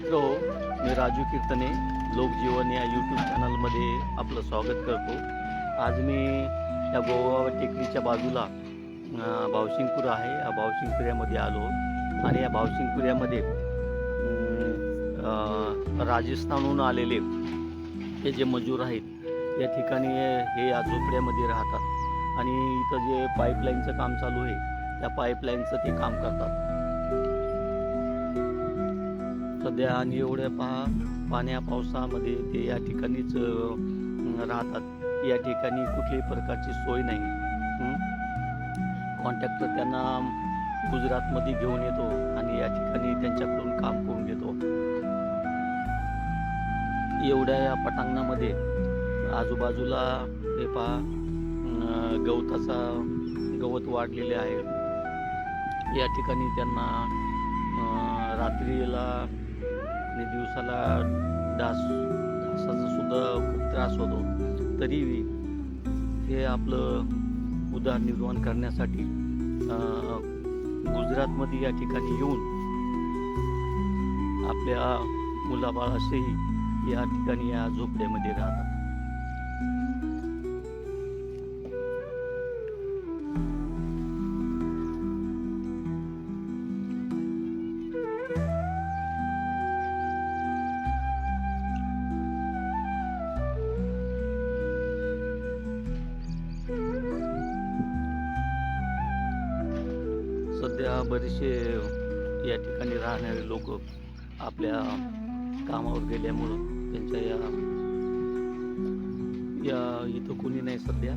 मित्र हो मी राजू कीर्तने लोकजीवन या यूट्यूब चॅनलमध्ये आपलं स्वागत करतो. आज मी या गोवा टेकडीच्या बाजूला अं, आहे. या भावसिंगपुऱ्यामध्ये आलो. आणि या भावसिंगपुऱ्यामध्ये राजस्थानहून आलेले हे जे मजूर आहेत या ठिकाणी हे या झोपड्यामध्ये राहतात. आणि इथं जे पाईपलाईनचं काम चालू आहे त्या पाईपलाईनचं ते काम करतात. सध्या आणि एवढ्या पहा पाण्या पावसामध्ये ते या ठिकाणीच राहतात. या ठिकाणी कुठल्याही प्रकारची सोय नाही. कॉन्ट्रॅक्टर त्यांना गुजरातमध्ये घेऊन येतो आणि या ठिकाणी त्यांच्याकडून काम करून घेतो. एवढ्या या पटांगणामध्ये आजूबाजूला हे पहा गवताचा गवत वाढलेले आहे. या ठिकाणी त्यांना रात्रीला आणि दिवसाला डास डासाचा सुद्धा खूप त्रास होतो. तरीही हे आपलं उदरनिर्वाह करण्यासाठी अं, गुजरातमध्ये या ठिकाणी येऊन आपल्या मुलाबाळासही या ठिकाणी या झोपड्यामध्ये राहतात. सध्या बरेचसे या ठिकाणी राहणारे लोक आपल्या कामावर गेल्यामुळं त्यांच्या या या इथं कोणी नाही सध्या.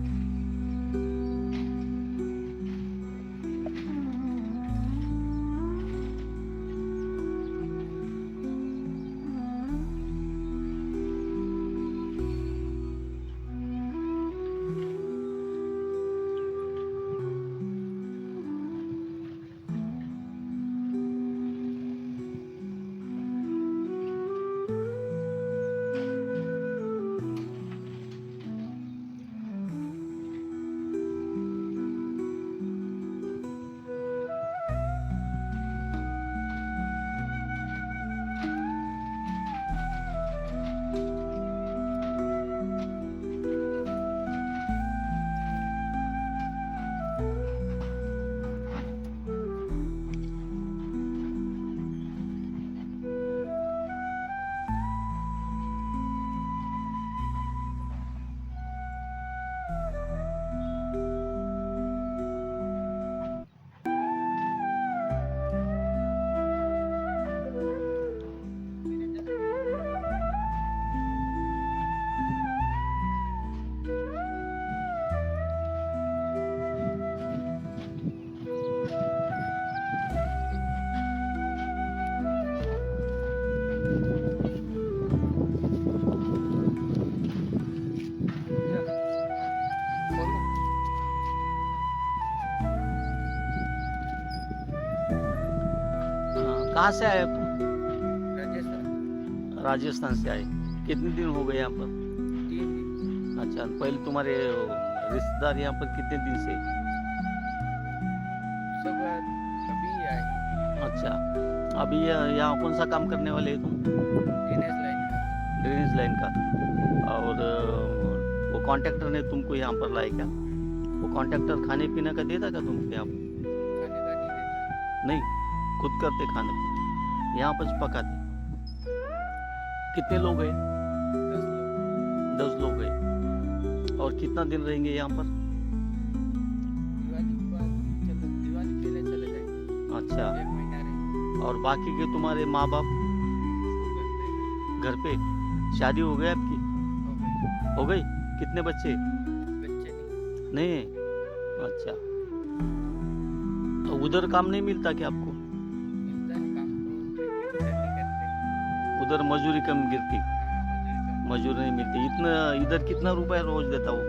कहाँ से आए तुम? राजस्थान। राजस्थान से आए। कितने दिन हो गए यहाँ पर? तीन अच्छा पहले तुम्हारे रिश्तेदार यहाँ पर कितने दिन से? सब अभी आए। अच्छा अभी यहाँ कौन सा काम करने वाले तुम? टेनिस लाइन ड्रेनेज लाइन का। और वो कॉन्ट्रैक्टर ने तुमको यहाँ पर लाया क्या? वो कॉन्ट्रैक्टर खाने पीने का देता क्या तुमको यहाँ पर? नहीं खुद करते खाने पीने यहाँ पर पकाते कितने लोग हैं दस लोग हैं और कितना दिन रहेंगे यहाँ पर? के अच्छा। और बाकी के तुम्हारे माँ बाप घर पे? शादी हो गई आपकी? हो गई? कितने बच्चे? बच्चे नहीं। नहीं? अच्छा। तो उधर काम नहीं मिलता क्या आपको? उधर मजदूरी कम गिरती। मजदूरी मजदूरी नहीं मिलती। इतना इधर कितना रुपया रोज देता वो?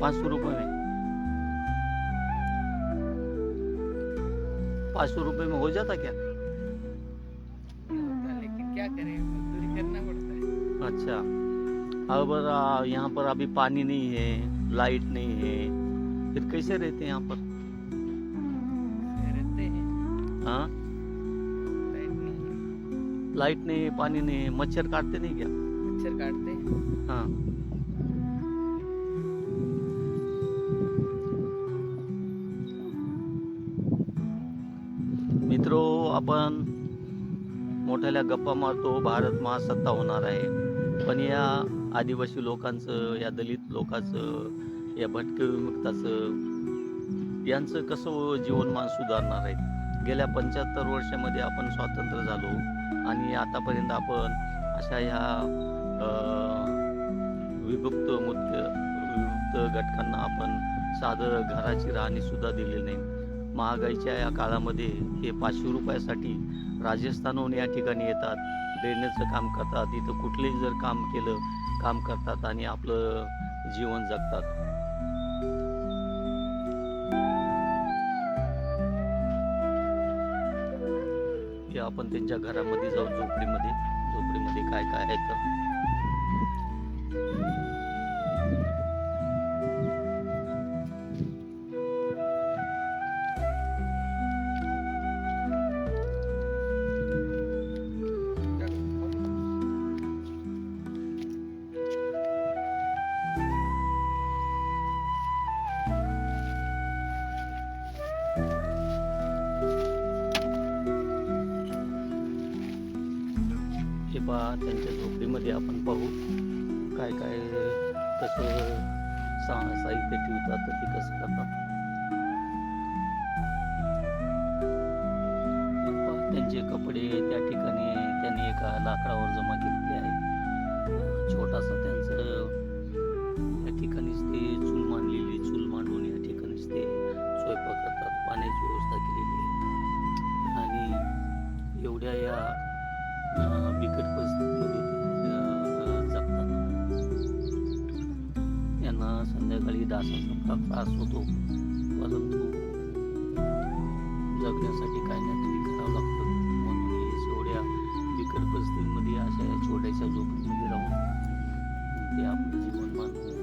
पाँच सौ रुपया रुपये में पाँच सौ रुपये में हो जाता क्या? लेकिन क्या करें? मजदूरी करना पड़ता है। अच्छा। अब यहाँ पर अभी पानी नहीं है लाइट नहीं है। फिर कैसे रहते हैं यहाँ पर? रहते हैं। है? लाइट नाही पाणी नाही मच्छर काढते नाही का? मच्छर काढते. हां. मित्रो आपण मोठ्याल्या गप्पा मारतो भारत महासत्ता होणार आहे. पण या आदिवासी लोकांचं या दलित लोकांचं या भटके विमुक्ताचं यांचं कसं जीवनमान सुधारणार आहे? गेल्या पंच्याहत्तर वर्षामध्ये आपण स्वातंत्र्य झालो आणि आतापर्यंत आपण अशा ह्या विभक्त मुक्त विभक्त घटकांना आपण साधं घराची राहणीसुद्धा दिलेली नाही. महागाईच्या या काळामध्ये हे पाचशे रुपयासाठी राजस्थानहून या ठिकाणी येतात ड्रेनेजचं काम करतात. इथं कुठलेही जर काम केलं काम करतात आणि आपलं जीवन जगतात. आपण त्यांच्या घरामध्ये जाऊ झोपडीमध्ये. झोपडीमध्ये काय काय आहे तर? हे त्यांच्या झोपडीमध्ये आपण पाहू. काय काय कसं सा साहित्य ठेवतात तर ते कसं करतात. त्यांचे कपडे त्या ठिकाणी त्यांनी एका लाकडावर जमा केलेले आहे छोटासा त्यांचं संध्याकाळी डासाचा त्रास होतो. परंतु जगण्यासाठी काही ना काही करावं लागतं. म्हणून हे एवढ्या बिकट परिस्थितीमध्ये अशा छोट्याशा जोखमीमध्ये राहून ते आपलं जीवन मानतो.